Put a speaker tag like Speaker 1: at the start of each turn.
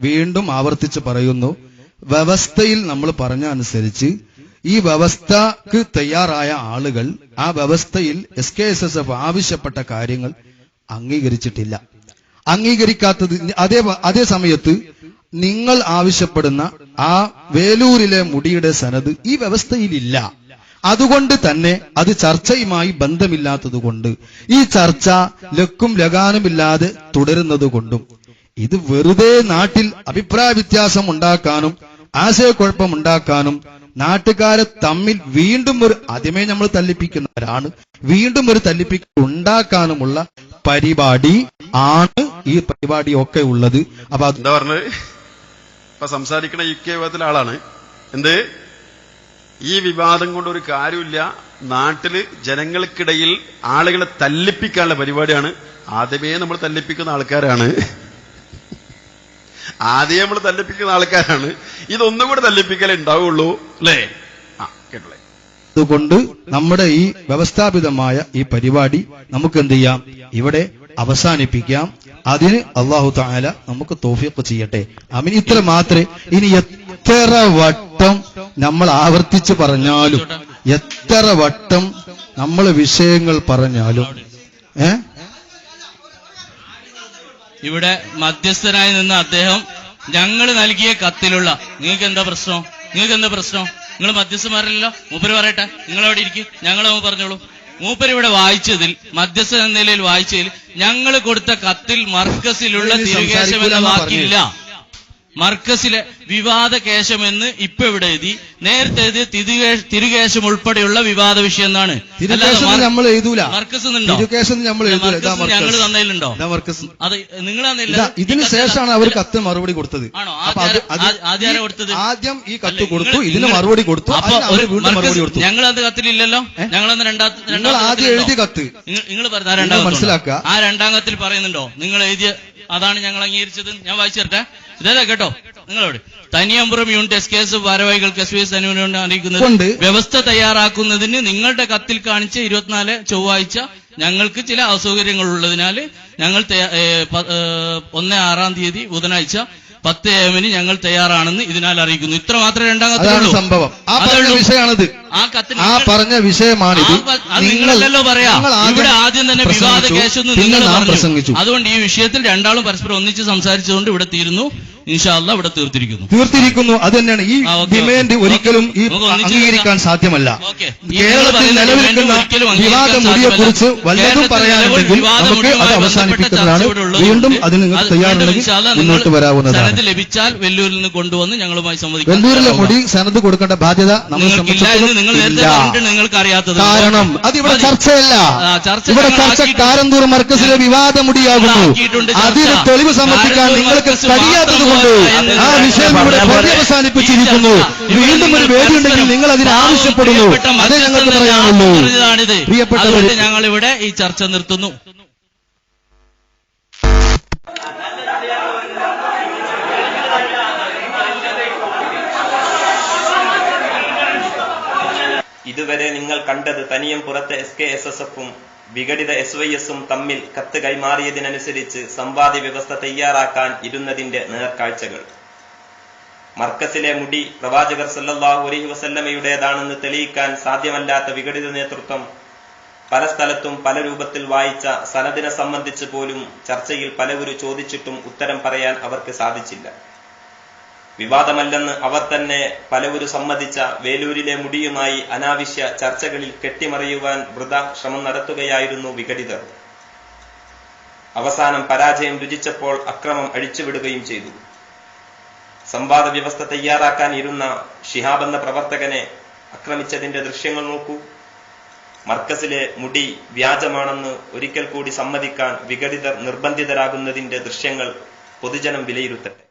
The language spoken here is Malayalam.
Speaker 1: വീണ്ടും ആവർത്തിച്ച് പറയുന്നു വ്യവസ്ഥയിൽ നമ്മൾ പറഞ്ഞ അനുസരിച്ച് ഈ വ്യവസ്ഥക്ക് തയ്യാറായ ആളുകൾ ആ വ്യവസ്ഥയിൽ S K S S F ആവശ്യപ്പെട്ട കാര്യങ്ങൾ അംഗീകരിച്ചിട്ടില്ല. അംഗീകരിക്കാത്തത് അതേ അതേ സമയത്ത് നിങ്ങൾ ആവശ്യപ്പെടുന്ന ആ വേലൂരിലെ മുടിയുടെ സനത് ഈ വ്യവസ്ഥയിലില്ല. അതുകൊണ്ട് തന്നെ അത് ചർച്ചയുമായി ബന്ധമില്ലാത്തതുകൊണ്ട് ഈ ചർച്ച ലക്കും ലഗാനുമില്ലാതെ തുടരുന്നത് കൊണ്ടും ഇത് വെറുതെ നാട്ടിൽ അഭിപ്രായ വ്യത്യാസം ഉണ്ടാക്കാനും ആശയക്കുഴപ്പം ഉണ്ടാക്കാനും നാട്ടുകാരെ തമ്മിൽ വീണ്ടും ഒരു ആദ്യമേ നമ്മൾ തല്ലിപ്പിക്കുന്നവരാണ്. വീണ്ടും ഒരു തല്ലിപ്പിക്കൽ ഉണ്ടാക്കാനുമുള്ള പരിപാടി ആണ് ഈ പരിപാടി ഒക്കെ ഉള്ളത്. അപ്പൊ
Speaker 2: എന്താ പറഞ്ഞത്? ഇപ്പൊ സംസാരിക്കുന്ന യു കെ വിഭാഗത്തിലെ ആളാണ്. എന്ത്? ഈ വിവാദം കൊണ്ട് ഒരു കാര്യമില്ല. നാട്ടിൽ ജനങ്ങൾക്കിടയിൽ ആളുകളെ തല്ലിപ്പിക്കാനുള്ള പരിപാടിയാണ്. ആദ്യമേ നമ്മൾ തല്ലിപ്പിക്കുന്ന ആൾക്കാരാണ്. ആദ്യം നമ്മൾ തല്ലിപ്പിക്കുന്ന ആൾക്കാരാണ്. ഇതൊന്നും കൂടെ തല്ലിപ്പിക്കലേ ഉണ്ടാവുള്ളൂ അല്ലേ? ആ കേട്ടോളേ.
Speaker 1: അതുകൊണ്ട് നമ്മുടെ ഈ വ്യവസ്ഥാപിതമായ ഈ പരിപാടി നമുക്ക് എന്ത് ചെയ്യാം ഇവിടെ അവസാനിപ്പിക്കാം. അതിന് അള്ളാഹു താല നമുക്ക് തോഫിയൊക്കെ ചെയ്യട്ടെ. അമിന് ഇത്ര മാത്രമേ ഇനി എത്ര വട്ടം നമ്മൾ ആവർത്തിച്ച് പറഞ്ഞാലും എത്ര വട്ടം നമ്മൾ വിഷയങ്ങൾ പറഞ്ഞാലും ഏ?
Speaker 3: ഇവിടെ മധ്യസ്ഥനായി നിന്ന അദ്ദേഹം ഞങ്ങൾ നൽകിയ കത്തിലുള്ള നിങ്ങൾക്ക് എന്താ പ്രശ്നം? നിങ്ങൾക്ക് എന്താ പ്രശ്നം? നിങ്ങൾ മധ്യസ്ഥന്മാരല്ലോ മൂപ്പര് പറയട്ടെ. നിങ്ങൾ അവിടെ ഇരിക്കും ഞങ്ങൾ പറഞ്ഞോളൂ. മൂപ്പര് ഇവിടെ വായിച്ചതിൽ മധ്യസ്ഥ എന്ന നിലയിൽ വായിച്ചതിൽ ഞങ്ങൾ കൊടുത്ത കത്തിൽ മർക്കസിലുള്ള തിരുകേശം എന്ന വാക്കില്ല. മർക്കസിലെ വിവാദ എന്ന് ഇപ്പൊ ഇവിടെ എഴുതി. നേരത്തെ എഴുതിയ തിരികേശം ഉൾപ്പെടെയുള്ള വിവാദ വിഷയം എന്നാണ്
Speaker 1: നമ്മൾ എഴുതൂല.
Speaker 3: മർക്കസ് ഞങ്ങൾ. തന്നതിലുണ്ടോ? അത് നിങ്ങൾ
Speaker 1: ഇതിനു ശേഷമാണ് അവർ കത്ത് മറുപടി കൊടുത്തത്.
Speaker 3: ആദ്യം- കൊടുത്തത്?
Speaker 1: ആദ്യം ഈ കത്ത് കൊടുത്തു ഇതിന് മറുപടി കൊടുത്തു
Speaker 3: അപ്പൊ
Speaker 1: മറുപടി കൊടുത്തു.
Speaker 3: ഞങ്ങൾ അത് കത്തിലില്ലല്ലോ ഞങ്ങൾ രണ്ടാമത്തെ
Speaker 1: നിങ്ങൾ ആദ്യം? എഴുതിയ കത്ത്.
Speaker 3: നിങ്ങൾ- പറഞ്ഞ
Speaker 1: മനസ്സിലാക്കുക.
Speaker 3: ആ രണ്ടാം കത്തിൽ പറയുന്നുണ്ടോ? നിങ്ങൾ എഴുതിയ അതാണ് ഞങ്ങൾ അംഗീകരിച്ചത്. ഞാൻ വായിച്ചു തരട്ടെ? ഇതേതാ കേട്ടോ. നിങ്ങളോട്. Thaniyampuram unit S K S ഭാരവാഹികൾക്ക് S V S അനുവിനോട് അറിയിക്കുന്നത് വ്യവസ്ഥ തയ്യാറാക്കുന്നതിന് നിങ്ങളുടെ കത്തിൽ കാണിച്ച ഇരുപത്തിനാല് ചൊവ്വാഴ്ച ഞങ്ങൾക്ക് ചില അസൗകര്യങ്ങൾ ഉള്ളതിനാൽ ഞങ്ങൾ ഒന്ന് ആറാം തീയതി ബുധനാഴ്ച പത്ത് എമ്മിന് ഞങ്ങൾ തയ്യാറാണെന്ന് ഇതിനാൽ അറിയിക്കുന്നു. ഇത്ര മാത്രമേ രണ്ടാം കത്തിലുള്ളൂ
Speaker 1: സംഭവം. വിഷയമാണിത്.
Speaker 3: ആ
Speaker 1: പറഞ്ഞ
Speaker 3: വിഷയമാണ് നിങ്ങളല്ലോ പറയാ. ഇവിടെ ആദ്യം തന്നെ വിവാദ കേസെന്ന് നിങ്ങൾ പറഞ്ഞു. അതുകൊണ്ട് ഈ വിഷയത്തിൽ രണ്ടാളും പരസ്പരം ഒന്നിച്ച് സംസാരിച്ചുകൊണ്ട് ഇവിടെ തീരുന്നു. ഇൻഷാല്ല ഇവിടെ തീർത്തിരിക്കുന്നു.
Speaker 1: തീർത്തിരിക്കുന്നു. അത് തന്നെയാണ്. ഈ ഡിമാൻഡ് ഒരിക്കലും ഈ അംഗീകരിക്കാൻ സാധ്യമല്ല. കേരളത്തിൽ നിലനിൽക്കുന്ന വിവാദ മുടിയെ കുറിച്ച് വല്ലതും പറയാനുണ്ടെങ്കിൽ നമുക്ക് അത് അവസാനിപ്പിക്കുന്നതാണ്. വീണ്ടും അതിന്
Speaker 3: വീണ്ടും
Speaker 1: തയ്യാറുണ്ടെങ്കിൽ മുന്നോട്ട് വരാവുന്നതാണ്.
Speaker 3: ലഭിച്ചാൽ വെല്ലൂരിൽ നിന്ന് കൊണ്ടുവന്ന് ഞങ്ങളുമായി സംവദിക്കും
Speaker 1: വെല്ലൂരിലെ മുടി സനത് കൊടുക്കേണ്ട ബാധ്യത നമ്മൾ
Speaker 3: നിങ്ങൾ നിങ്ങൾക്ക് അറിയാത്തത്.
Speaker 1: കാരണം
Speaker 3: അതിവിടെ
Speaker 1: ചർച്ചയല്ല. ഇവിടെ ചർച്ച കാരന്തൂർ മർക്കസിലെ വിവാദ മുടിയാകുന്നു. അതിന് തെളിവ് സമർപ്പിക്കാൻ നിങ്ങൾക്ക് കഴിയാത്തത് കൊണ്ട് ആ വിഷയം ഇവിടെ പര്യവസാനിപ്പിച്ചിരിക്കുന്നു. വീണ്ടും ഒരു വേദി ഉണ്ടെങ്കിൽ നിങ്ങൾ അതിന് ആവശ്യപ്പെടുന്നു. അതേ ഞങ്ങൾക്ക് പറയാനുള്ളൂ. പ്രിയപ്പെട്ടവരെ
Speaker 3: ഞങ്ങൾ ഇവിടെ ഈ ചർച്ച നിർത്തുന്നു.
Speaker 4: ഇതുവരെ നിങ്ങൾ കണ്ടത് തനിയം പുറത്തെ എസ് കെ എസ് എസ് എഫും വിഘടിത എസ് വൈ എസും തമ്മിൽ കത്ത് കൈമാറിയതിനനുസരിച്ച് സമ്പാദ്യ വ്യവസ്ഥ തയ്യാറാക്കാൻ ഇരുന്നതിന്റെ നേർക്കാഴ്ചകൾ. മർക്കസിലെ മുടി പ്രവാചകർ സല്ലല്ലാഹു അലൈഹി വസല്ലമയുടേതാണെന്ന് തെളിയിക്കാൻ സാധ്യമല്ലാത്ത വിഘടിത നേതൃത്വം പല സ്ഥലത്തും പല രൂപത്തിൽ വായിച്ച സനദിനെ സംബന്ധിച്ച് പോലും ചർച്ചയിൽ പലവരും ചോദിച്ചിട്ടും ഉത്തരം പറയാൻ അവർക്ക് സാധിച്ചില്ല. വിവാദമല്ലെന്ന് അവർ തന്നെ പലവരും സമ്മതിച്ച വേലൂരിലെ മുടിയുമായി അനാവശ്യ ചർച്ചകളിൽ കെട്ടിമറിയുവാൻ വൃത ശ്രമം നടത്തുകയായിരുന്നു വിഘടിതർ. അവസാനം പരാജയം രുചിച്ചപ്പോൾ അക്രമം അഴിച്ചുവിടുകയും ചെയ്തു. സംവാദ വ്യവസ്ഥ തയ്യാറാക്കാൻ ഇരുന്ന ഷിഹാബെന്ന പ്രവർത്തകനെ ആക്രമിച്ചതിന്റെ ദൃശ്യങ്ങൾ നോക്കൂ. മർക്കസിലെ മുടി വ്യാജമാണെന്ന് ഒരിക്കൽ കൂടി സമ്മതിക്കാൻ വിഘടിതർ നിർബന്ധിതരാകുന്നതിന്റെ ദൃശ്യങ്ങൾ പൊതുജനം വിലയിരുത്തട്ടെ.